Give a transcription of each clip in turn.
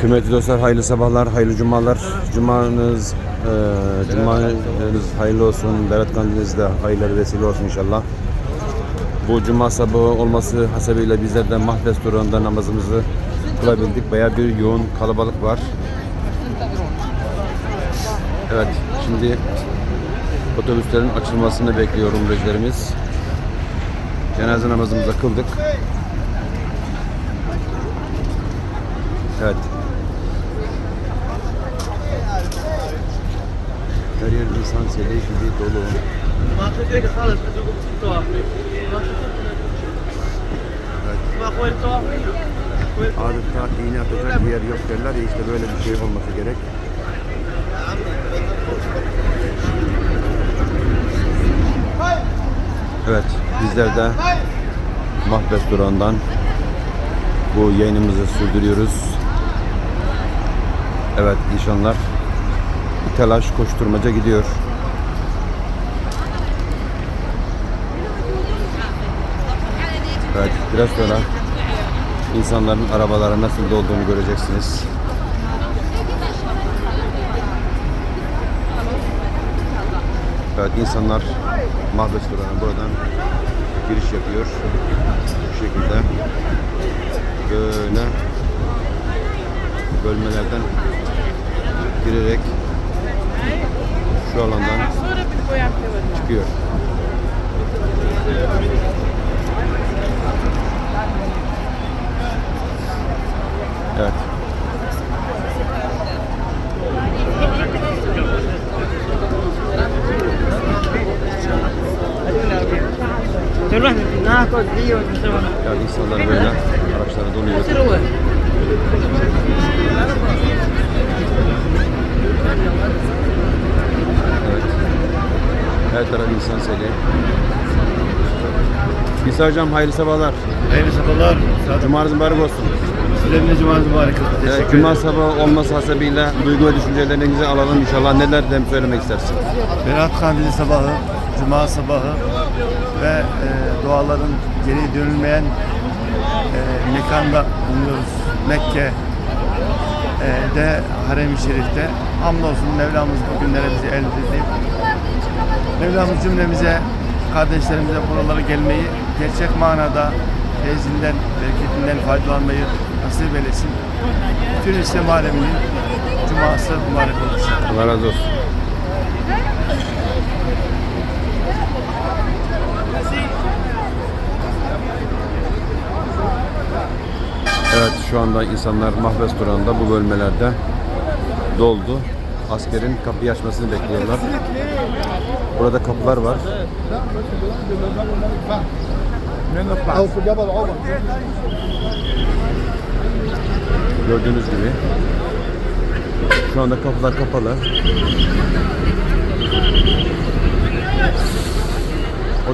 Kıymetli dostlar hayırlı sabahlar, hayırlı cumalar. Cumanız, e, cumanız hayırlı olsun. Berat kandiliniz de hayırlı vesile olsun inşallah. Bu cuma sabahı olması hasebiyle bizler de Mahves durağında namazımızı kılabildik. Bayağı bir yoğun kalabalık var. Evet, şimdi otobüslerin açılmasını bekliyor umrecilerimiz. Cenaze namazımızı kıldık. Evet. Her yer insan seli gibi dolu. Evet. Adeta iğne atacak bir yer yok derler ya işte böyle bir şey olması gerek. Evet, bizler de Mahbes durağından bu yayınımızı sürdürüyoruz. Evet, nişanlar telaş koşturmaca gidiyor. Evet, biraz sonra insanların arabalara nasıl dolduğunu göreceksiniz. Evet, insanlar Mahbes durağına buradan giriş yapıyor. Bu şekilde böyle bölmelerden girerek şu alandan çıkıyor. Evet. Yani insanlar böyle araçlara doluyor. Her taraf insan seli. İsa hocam hayırlı sabahlar. Hayırlı sabahlar. Cumanız mübarek olsun. Sizlerin de cumanız mübarek olsun. Evet, Teşekkür Cuma ederim. sabahı olması hasebiyle duygu ve düşüncelerinizi alalım inşallah. Neler dem söylemek istersin? Berat Kandili sabahı, Cuma sabahı ve e, duaların geri dönülmeyen e, mekanda bulunuyoruz. Mekke e, de Harem-i Şerif'te. Hamdolsun Mevlamız bu günlere bizi el edip Mevlamız cümlemize, kardeşlerimize buralara gelmeyi, gerçek manada feyzinden, bereketinden faydalanmayı nasip eylesin. Bütün İslam aleminin Cuması mübarek olsun. Allah razı olsun. Evet şu anda insanlar Mahves durağında bu bölmelerde doldu. Askerin kapıyı açmasını bekliyorlar. Burada kapılar var. Gördüğünüz gibi. Şu anda kapılar kapalı.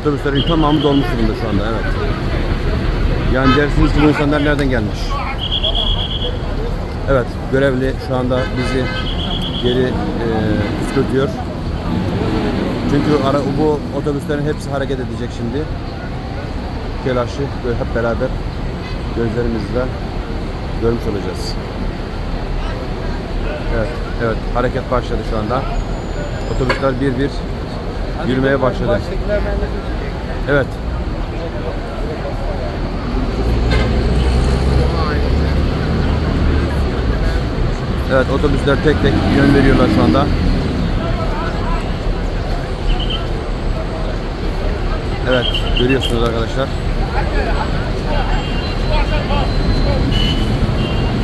Otobüslerin tamamı dolmuş durumda şu anda evet. Yani dersiniz ki bu insanlar nereden gelmiş? Evet görevli şu anda bizi geri e, püskürtüyor. Çünkü ara, bu otobüslerin hepsi hareket edecek şimdi. Telaşı böyle hep beraber gözlerimizle görmüş olacağız. Evet, evet hareket başladı şu anda. Otobüsler bir bir yürümeye başladı. Evet. Evet otobüsler tek tek yön veriyorlar şu anda. Evet görüyorsunuz arkadaşlar.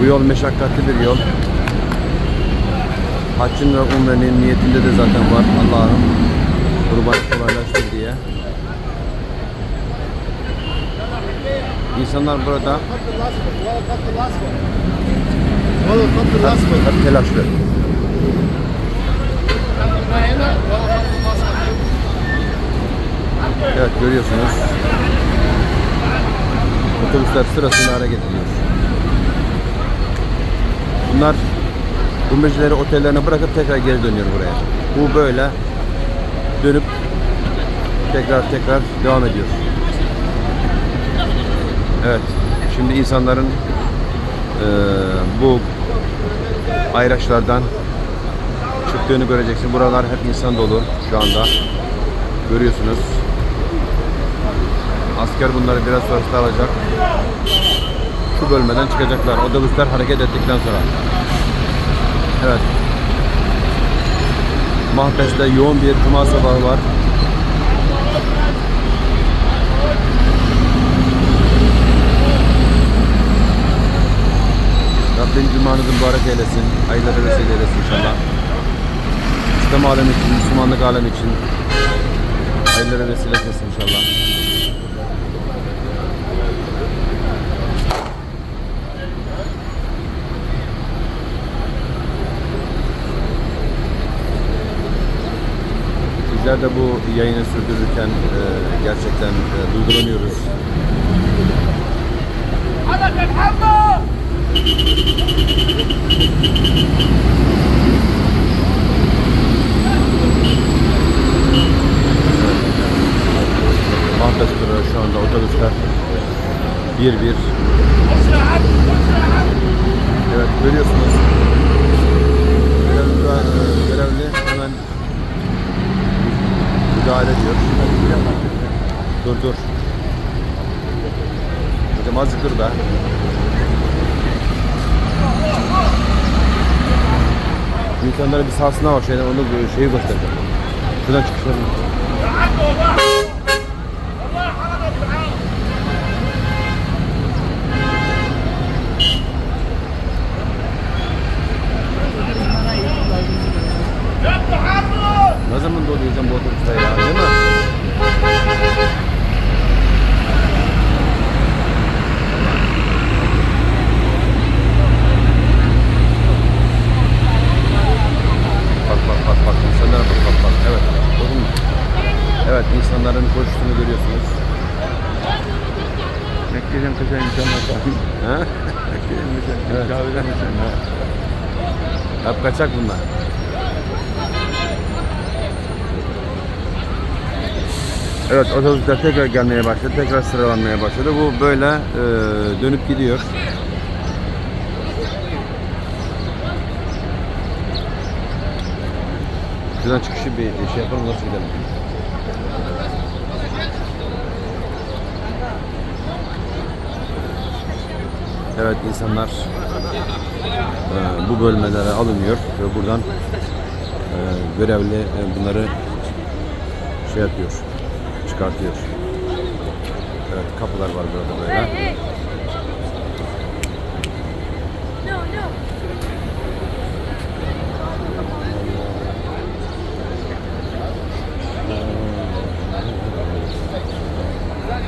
Bu yol meşakkatli bir yol. Haccın ve umrenin niyetinde de zaten var Allah'ım kurbanı kolaylaştır diye. İnsanlar burada hep, hep telaşlı. Görüyorsunuz. Otobüsler sırasıyla hareket ediyor. Bunlar gumbecileri otellerine bırakıp tekrar geri dönüyor buraya. Bu böyle dönüp tekrar tekrar devam ediyor. Evet. Şimdi insanların eee, bu ayraçlardan çıktığını göreceksin. Buralar hep insan dolu şu anda. Görüyorsunuz. Asker bunları biraz sonra alacak. Şu bölmeden çıkacaklar. Otobüsler hareket ettikten sonra. Evet. Mahpes'te yoğun bir cuma sabahı var. Rabbim cumanızı mübarek eylesin. Hayırları vesile eylesin inşallah. İslam alemi için, Müslümanlık alemi için hayırlara vesile etsin inşallah. Bizler de bu yayını sürdürürken e, gerçekten e, duygulanıyoruz. Mahpes şu anda otobüsler. Bir bir. Evet görüyorsunuz. Görevli, e, görevli hemen müdahale ediyor. Dur dur. Hocam azıcık dur be. İnsanlara bir sahasına var şeyden onu şeyi göstereceğim. Şuradan çıkışlarını. Görüyorsunuz. Mekke'den kaçan insanlar var. Ha? Mekke'den kaçan, Evet. kahveden kaçan. Hep kaçak bunlar. Evet otobüsler tekrar gelmeye başladı. Tekrar sıralanmaya başladı. Bu böyle e, dönüp gidiyor. Şuradan çıkışı bir şey yapalım nasıl gidelim? Evet insanlar e, bu bölmelere alınıyor ve buradan e, görevli e, bunları şey yapıyor, çıkartıyor. Evet kapılar var burada böyle.